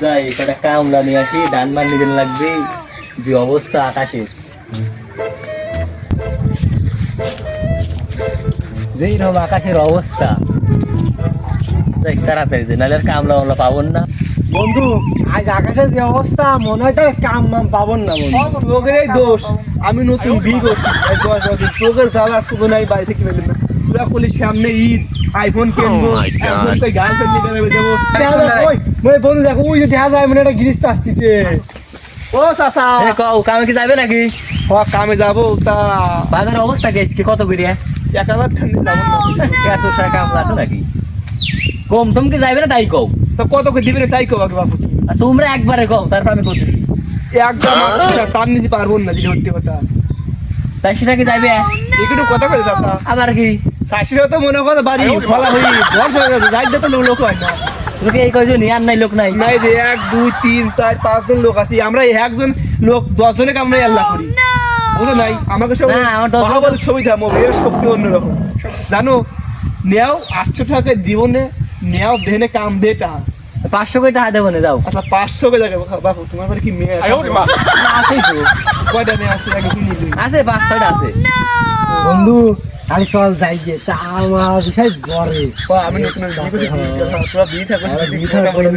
যাই কটা কামলা নিয়ে আসি ধান মান নিতে লাগবে যে অবস্থা আকাশের। যেই রকম আকাশের অবস্থা যাই তাড়াতাড়ি যে নাহলে আর কামলা মামলা পাবন না। বন্ধু আজ আকাশের যে অবস্থা মনে হয় তার কাম মাম পাবন না বন্ধু। তোকেরই দোষ। আমি নতুন বিয়ে করছি। তোকের জ্বালার শুধু নাই বাড়ি থেকে বেরোলাম তোরা বলি সামনে ঈদ। আইফোন কিনবো একজন কই গার্লফ্রেন্ড নিয়ে বেরোবে যাব। ওই মই বন্ধু দেখো ওই যে দেখা যায় মানে একটা গিরিস্ত আসতেছে। ও চাচা। এ কও কামে কি যাবে নাকি? হ কামে যাব তা। বাজারের অবস্থা গেছে কি কত করিয়া এক হাজার ঠান্ডা এত টাকা আছে নাকি? কম টম কি যাবে না তাই কও? তা কত করে দিবে না তাই কো বাকি বাবু। তোমরা একবারে কও তারপর আমি করতেছি। একদম তার নিতে পারব না যদি সত্যি কথা। চারশো টাকা যাবে একটু কথা কই চাচা? আবার কি? তো মনে করে বাড়ি ফলা হই ঘর গেছে যাই তো লোক হয় না। তোকে এই কয়জন আর নাই লোক নাই। নাই যে এক দুই তিন চার পাঁচ জন লোক আছি আমরা একজন লোক আমরা আল্লাহ করি। বুঝো নাই? আমাকে সব মহাবল ছবি এর শক্তি অন্যরকম। জানো নেও আটশো টাকা জীবনে নেও দেনে কাম দে টাকা। পাঁচশো করে টাকা দেবো না যাও। আচ্ছা পাঁচশো কে জায়গায় বাবু তোমার বাড়ি কি মেয়ে আছে? না, তো। কয়টা মেয়ে আছে? আগে আছে পাঁচ ছয়টা আছে। বন্ধু চল যাই যে তা আমার বিষয় আমি নতুন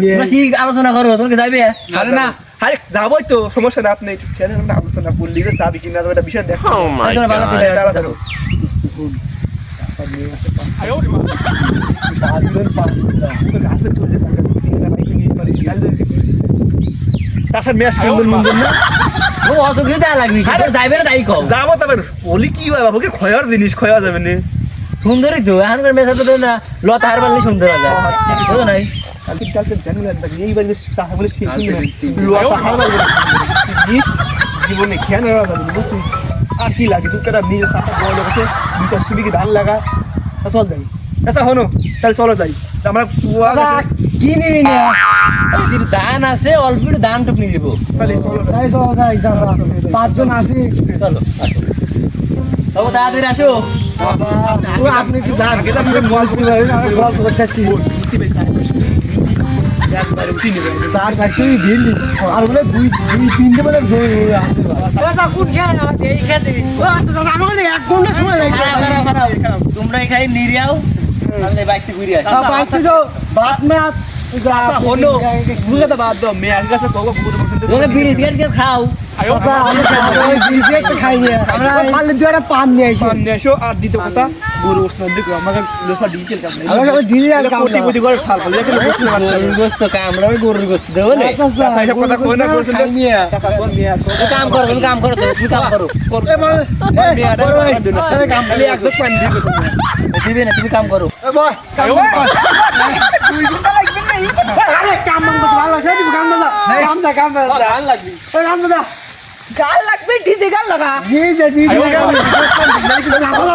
তোমরা কি আলোচনা করো তোমাকে যাবে আরে না আরে যাবোই তো সমস্যা না আপনি আলোচনা করলি যাবি কিনা বিষয় দেখো তাছাড়া মেয়ে সুন্দর মুন্দর না ও অত কিছু দেওয়া লাগবে যাবে না তাই কও যাব তবে বলি কি হয় বাবুকে? খয়ার জিনিস খয়া যাবে না। সুন্দরই তো এখনকার মেয়ে তো না লতা হার পারলে সুন্দর হবে বুঝো নাই। জীবনে খেয়াল রাখা যাবে বুঝছিস? আর কি লাগে? তুই তারা নিজের সাথে বড় লোক আছে দুশো সিবিকে ধান লাগা। চল যাই। আচ্ছা হনো তাহলে চলো যাই। আমরা কুয়া গেছে, কি নিবি না এই যে ধান আছে অল্প একটু ধান টুক নিয়ে দেবো তাহলে চলো যাই তাই চল যাই চাচা পাঁচজন আছি চলো আসো তবে তাড়াতাড়ি আসো ও আপনি কি যান আগে তো আমাকে গল্প করেন আমি গল্প করতেছি একবারে উঠি নেবে চার চারশো ভিড় আর বলে দুই দুই তিনটে বলে জোর আসতে আমাকে এক ঘন্টা সময় লাগবে খারাপ, খারাপ, খারাপ। তোমরা এখানে নিরিয়াও আচ্ছা খাও। পারলে পান নিয়ে আসি আর দ্বিতীয় কথা পারছি গরুর গোস্ত দেবো কাম করো কাম করো তুমি কাম করো দিবে না তুমি কাম করো কাম কাম কাম কাম লাগবি ডিজে গাল লাগা দিয়েছে কাম লাগা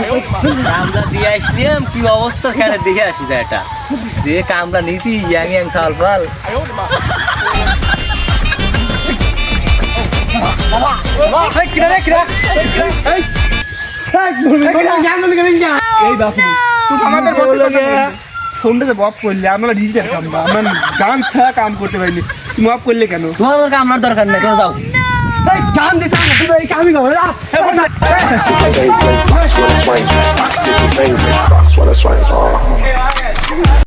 এই কাম দিয়া আসলাম কি অবস্থা? খেলে দেখে আসি এটা। যে কামলা নিছি ইয়াং ইয়াং সাল ফাল। এই বাপু। আমাদের ফোনটাতে বপ করলে আমরা ডিজিটাল কাম না আমরা গান ছাড়া কাম করতে পারিনি। তুমি বপ করলে কেন? তোমার কামলার দরকার নেই তোমরা যাও। গান দিতে এই কামই করো That's